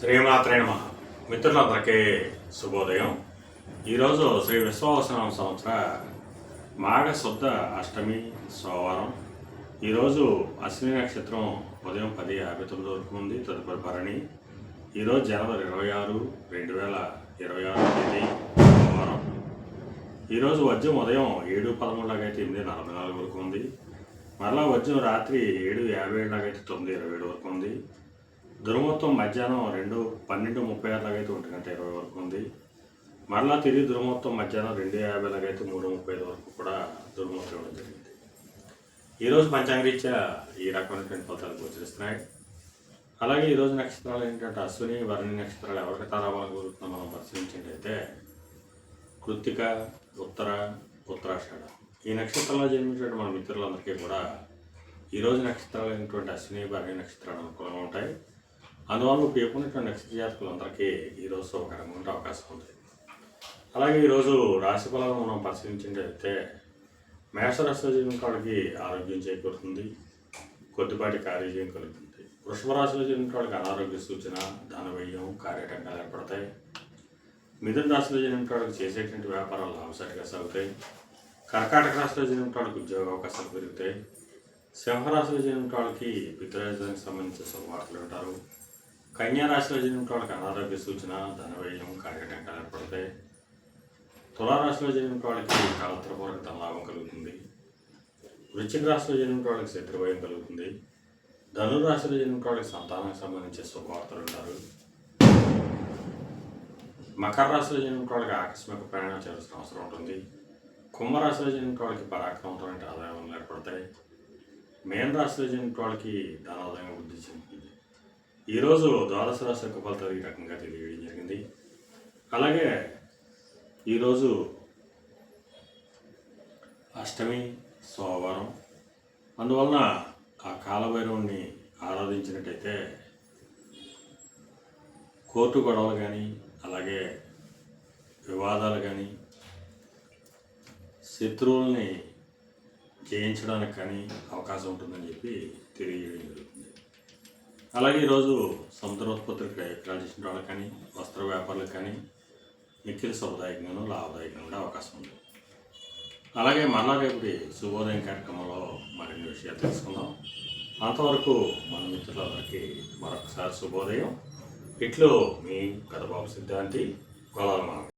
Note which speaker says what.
Speaker 1: శ్రీమాత్రే నమ. మిత్రులందరికీ శుభోదయం. ఈరోజు శ్రీ విశ్వావసనం సంవత్సర మాఘ శుద్ధ అష్టమి సోమవారం. ఈరోజు అశ్విని నక్షత్రం ఉదయం పది యాభై తొమ్మిది వరకు ఉంది తదుపరి భరణి. ఈరోజు జనవరి ఇరవై ఆరు రెండు వేల ఇరవై ఆరు తేదీ సోమవారం. ఈరోజు వజ్రం ఉదయం ఏడు పదమూడులాగైతే ఎనిమిది నలభై నాలుగు వరకు ఉంది. మరలా వజ్రం రాత్రి ఏడు యాభై ఏడు అయితే తొమ్మిది ఇరవై ఏడు వరకు ఉంది. దుర్మొత్తం మధ్యాహ్నం రెండు పన్నెండు ముప్పై ఆరు లాగా అయితే ఒంటి గంట ఇరవై వరకు ఉంది. మరలా తిరిగి దుర్మొత్తం మధ్యాహ్నం రెండు యాభై లాగా అయితే మూడు ముప్పై ఐదు వరకు కూడా దుర్మొత్తం ఇవ్వడం జరిగింది. ఈరోజు పంచాంగరీత్యా ఈ రకమైనటువంటి ఫలితాలు గోచరిస్తున్నాయి. అలాగే ఈరోజు నక్షత్రాలు ఏంటంటే అశ్విని వర్ణి నక్షత్రాలు ఎవరికి తారాబలం కోరుతుందో మనం పరిశీలించినట్టయితే కృత్తిక ఉత్తర ఉత్తరాషాఢ. ఈ నక్షత్రంలో జన్మించినటువంటి మన మిత్రులందరికీ కూడా ఈరోజు నక్షత్రాలు అయినటువంటి అశ్విని భరణి నక్షత్రాలు అనుకూలంగా ఉంటాయి అందువల్ల పేర్కొన్నటువంటి నక్షత్ర జాతకులందరికీ ఈరోజు శుభకరంగా ఉండే అవకాశం ఉంది. అలాగే ఈరోజు రాశి ఫలాలను మనం పరిశీలించినట్లయితే మేషరాశిలో జన్మిన వాడికి ఆరోగ్యం చేకూరుతుంది. కొద్దిపాటి కార్యజయం కలుగుతుంది. వృషభ రాశిలో జన్మిన అనారోగ్య సూచన ధనవ్యయం కార్యటంకాలు ఏర్పడతాయి. మిథున రాశిలో జన్మిన వాడికి చేసేటువంటి వ్యాపారాలు లాభసాటిగా సాగుతాయి. కర్కాటక రాశిలో జన్మిన ఉద్యోగ అవకాశాలు పెరుగుతాయి. సింహరాశిలో జన్మిన వాళ్ళకి పితృరాజానికి సంబంధించిన శుభవార్తలు ఉంటారు కన్యా రాశిలో జరిగిన వాళ్ళకి అనారోగ్య సూచన ధనవ్యయం కార్యటంకాలు ఏర్పడతాయి. తులారాశిలో జరిగిన వాళ్ళకి కలత్రపూర్వక ధన లాభం కలుగుతుంది. వృశ్చిక రాశిలో జరిగిన వాళ్ళకి శత్రుభయం కలుగుతుంది. ధనురాశిలో జరిగిన వాళ్ళకి సంతానానికి సంబంధించి శుభవార్తలు ఉంటారు. మకర రాశిలో జరిగిన వాళ్ళకి ఆకస్మిక ప్రయాణం చేయాల్సిన అవసరం ఉంటుంది. కుంభరాశిలో జరిగిన వాళ్ళకి పరాక్రమంతో ఆదాయం ఏర్పడతాయి. మేన రాశిలో జరిగిన వాళ్ళకి ధనోదయం ఈరోజు ద్వాదశ రాశి యొక్క ఫలితాలు ఈ రకంగా తెలియజేయడం జరిగింది. అలాగే ఈరోజు అష్టమి సోమవారం. అందువలన ఆ కాలభైరవుణ్ణి ఆరాధించినట్టయితే కోర్టు గొడవలు కానీ అలాగే వివాదాలు కానీ శత్రువుల్ని జయించడానికి కానీ అవకాశం ఉంటుందని చెప్పి తెలియజేయడం జరుగుతుంది. అలాగే ఈరోజు సముద్రోత్పత్తులు విక్రయాలు చేసిన వాళ్ళకి కానీ వస్త్ర వ్యాపారులకు కానీ మిక్కిలి శుభదాయకంగాను లాభదాయకంగా ఉండే అవకాశం ఉంది. అలాగే మళ్ళా రేపటి శుభోదయం కార్యక్రమంలో మరిన్ని విషయాలు తెలుసుకుందాం. అంతవరకు మన మిత్రులందరికీ మరొకసారి శుభోదయం. ఇట్లు మీ కథబాబు సిద్ధాంతి గోలాలమామ